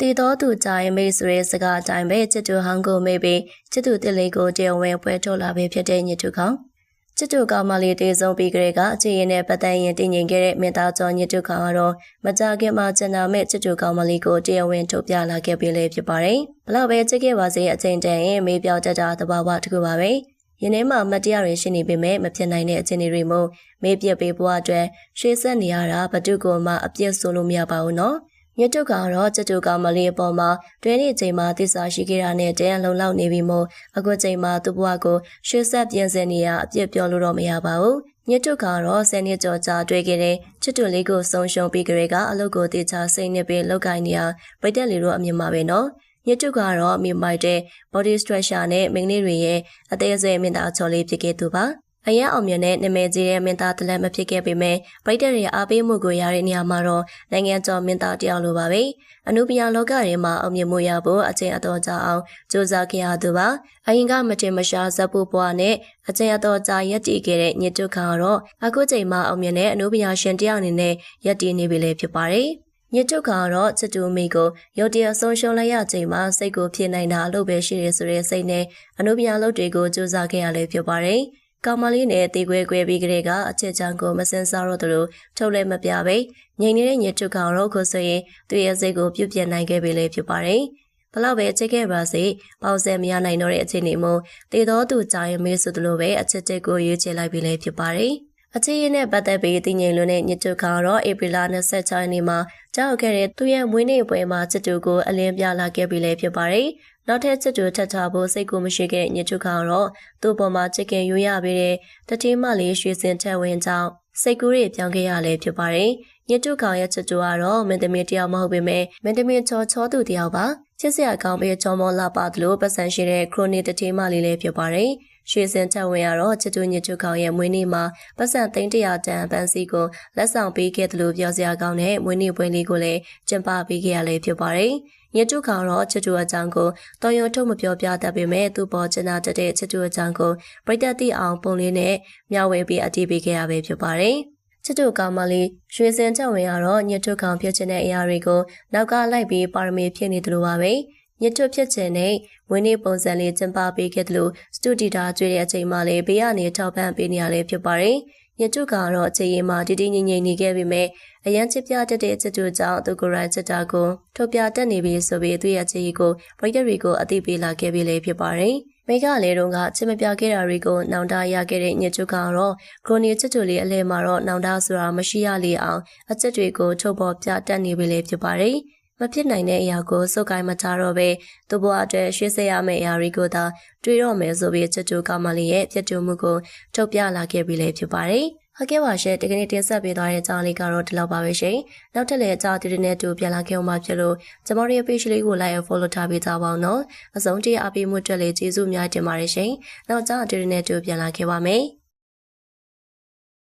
တည်တော်သူကြိုင်မေးဆိုတဲ့စကားအတိုင်းပဲချစ်သူဟောင်းကိုမေးပြီးချစ်သူတစ်လေးကိုတရားဝင်ပွဲထုတ်လာပြီးဖြစ်တဲ့ညစ်သူကောင်ချစ်သူကောင်မလေးတေဆုံးပြီးကြတဲ့ကအခြေရင်နဲ့ပတ်သက်ရင်တည်ငြိမ်ခဲ့တဲ့မင်းသားကျော်ညစ်သူကောင်ကတော့မကြခင်မှာကျန်တာမဲ့ချစ်သူကောင်မလေးကိုတရားဝင်ထုတ်ပြလာခဲ့ပြီးလေဖြစ်ပါတယ်ဘလောက်ပဲချစ်ခဲ့ပါစေအချိန်တန်ရင်မေးပြောတတ်တာသဘာဝတစ်ခုပါပဲယင်းထဲမှာမတရားတွေရှိနေပေမဲ့မဖြစ်နိုင်တဲ့အခြေအနေတွေမို့မေးပြပေးဖို့အတွက်ရှေ့ဆက်နေရတာဘသူကမှအပြစ်ဆိုလို့မရပါဘူးနော် မြတ်တုကတော့ကြတူကမလေးအပေါ်မှာတွဲနေချိန်မှာတစ္ဆာရှိခဲ့တာနဲ့တန်လုံလောက်နေပြီမို့အခုချိန်မှာသူ့ဘဝကိုရှေ့ဆက်ပြင်ဆင်နေရအပြစ်ပြောလို့တော့မရပါဘူးမြတ်တုကတော့ဆယ်နှစ်ကျော်ကြာတွေ့ခဲ့တဲ့ချစ်တူလေးကိုဆုံးရှုံးပြီးကြတဲ့ကအလုပ်ကိုတေချာစိတ်နဲ့ပဲလောက်ကိုင်းနေရပိတ်တက်လေးတို့အမြင်မှာပဲနော်ညတုကတော့မိမိုက်တဲ့ body structure နဲ့မိန်းလေးတွေရဲ့အသေးစိတ်မြင်တာချော်လေးဖြစ်ခဲ့သူပါ အရန်အောင်မြင်တဲ့နာမည်ကြီးတဲ့မင်းသားတလက်မဖြစ်ခဲ့ပေမဲ့ဗိုက်တက်ရဲ့အားပေးမှုကိုရတဲ့နေရာမှာတော့နိုင်ငံကျော်မင်းသားတယောက်လိုပါပဲအနုပညာလောကထဲမှာအောင်မြင်မှုရဖို့အချိန်အတော်ကြာအောင်ကြိုးစားခဲ့ရသူပါအရင်ကမတင်မရှာဇက်ဖို့ဘွားနဲ့အချိန်အတော်ကြာရက်တည်ခဲ့တဲ့ညတုခါကတော့အခုချိန်မှာအောင်မြင်တဲ့အနုပညာရှင်တယောက်အနေနဲ့ရက်တည်နေပြီလေဖြစ်ပါတယ်ညတုကတော့ချစ်တူမီကိုရုတ်တရက်ဆုံးရှုံးလိုက်ရချိန်မှာစိတ်ကိုဖြစ်နိုင်တာအလုပ်ပဲရှိရဆိုတဲ့စိတ်နဲ့အနုပညာလုပ်တွေကိုစူးစမ်းခဲ့ရလေဖြစ်ပါတယ်။ ကောင်မလေးနဲ့တေခွဲခွဲပြီးကလေးကအချက်ချောင်းကိုမစင်စားတော့သလိုထုတ်လည်းမပြပဲငြိမ်နေတဲ့ညတုကတော့ကိုဆိုရင်သူ့ရဲ့စိတ်ကိုပြုတ်ပြနိုင်ခဲ့ပြီလေဖြစ်ပါတယ်။ဘလောက်ပဲချက်ခဲ့ပါစေပေါင်ဆယ်မရနိုင်တော့တဲ့အချိန်တွေမို့တေတော်သူကြာရင်မေးဆိုသလိုပဲအချက်တက်ကိုရွေးချယ်လိုက်ပြီလေဖြစ်ပါတယ်။အခြေရင်းနဲ့ပတ်သက်ပြီးတည်ငြိမ်လွန်းတဲ့ညစ်တုကတော့ဧပြီလ26ရက်နေ့မှာကြောက်ခဲ့တဲ့သူ့ရဲ့မွေးနေ့ပွဲမှာချစ်တူကိုအလင်းပြလာခဲ့ပြီလည်းဖြစ်ပါတယ်။ နောက်ထပ်ချစ်တူထပ်ထားဖို့စိတ်ကိုမရှိခဲ့ညစ်တုကတော့သူ့ပေါ်မှာချစ်ခင်ယူရပြီးတဲ့တတိမလေးရွှေစင်ထက်ဝင်ကြောင်းစိတ်ကူးတွေပြောင်းခဲ့ရလဲဖြစ်ပါတယ်။ညတုကောင်ရဲ့ချစ်တူကတော့မင်းသမီးတယောက်မဟုတ်ပေမဲ့မင်းသမီးချောချောသူတယောက်ပါ။ချစ်စရာကောင်းပြီးချောမောလာပါသလိုပတ်စံရှိတဲ့ခရိုနီတတိမလေးလည်းဖြစ်ပါတယ်။ ရွှေစင်ချက်ဝင်ရတော့ချစ်တူညစ်တူကောင်ရဲ့မွေးနေ့မှာပတ်စံသိန်းတရာတန်ပန်းစီကိုလက်ဆောင်ပေးခဲ့တယ်လို့ပြောစရာကောင်းတဲ့မွေးနေ့ပွဲလေးကိုလည်းကျင်းပပေးခဲ့ရလေဖြစ်ပါတယ်။ညတူကောင်တော့ချစ်တူအကြောင်းကိုတော်ရုံထုတ်မပြောပြတတ်ပေမဲ့သူ့ပေါ်ကျနာတတ်တဲ့ချစ်တူအကြောင်းကိုပြိတ္တတိအောင်ပုံလေးနဲ့မျှဝေပြီးအတည်ပြုခဲ့ရပဲဖြစ်ပါတယ်။ချစ်တူကောင်မလေးရွှေစင်ချက်ဝင်ရတော့ညထုကောင်ဖြစ်ခြင်းတဲ့အရာတွေကိုနောက်ကလိုက်ပြီးပါရမီဖြစ်နေတယ်လို့ပါပဲ။ ညထွတ်ဖြစ်ခြင်းနဲ့ဝင်းနေပုံစံလေးကျင်းပပေးခဲ့တယ်လို့စတူဒီတာကျွေးတဲ့အချိန်မှလည်းဘေးကနေထောက်ပံ့ပေးနေရလဲဖြစ်ပါတယ်။ညထွတ်ကတော့အခြေရင်မှာတည်တည်ငြိမ်ငြိမ်နေခဲ့ပေမဲ့အရန်ချစ်ပြတတ်တဲ့ချစ်သူကြောင့်သူကိုယ်တိုင်ချစ်တာကိုထုတ်ပြတတ်နေပြီဆိုပြီးသူ့ရဲ့အခြေရင်ကိုပရိသတ်တွေကိုအသိပေးလာခဲ့ပြီလေဖြစ်ပါတယ်။မိကလည်းတော့ကချစ်မပြခဲ့တာတွေကိုနောင်တရခဲ့တဲ့ညချွတ်ကတော့ခရိုနီချစ်တူလေးအလဲမှာတော့နောင်တဆိုတာမရှိရလေအောင်အချစ်တွေကိုထုတ်ပေါ်ပြတတ်နေပြီလေဖြစ်ပါတယ်။ မဖြစ်နိုင်တဲ့အရာကိုစုပ်ကိုင်းမချတော့ပဲသူ့ဘဝအတွက်ရှေ့ဆက်ရမယ့်အရာတွေကိုသာတွေးတော့မယ်ဆိုပြီးချစ်တူကောင်မလေးရဲ့ဖြစ်တူမှုကိုထုတ်ပြလာခဲ့ပြီးလည်းဖြစ်ပါတယ်။ဟုတ်ကဲ့ပါရှင်ဒီကနေ့တင်ဆက်ပေးသွားတဲ့အကြောင်းလေးကတော့ဒီလောက်ပါပဲရှင်။နောက်ထပ်လည်းအကြောင်းဒီဒီနဲ့တူပြန်လာခဲ့အောင်ပါဖြစ်လို့ကျမတို့ရဲ့ page လေးကို like နဲ့ follow ထားပေးကြပါအောင်နော်။အဆုံးထိအပေးမှုအတွက်လည်းကျေးဇူးများတင်ပါတယ်ရှင်။နောက်အကြောင်းဒီဒီနဲ့တူပြန်လာခဲ့ပါမယ်။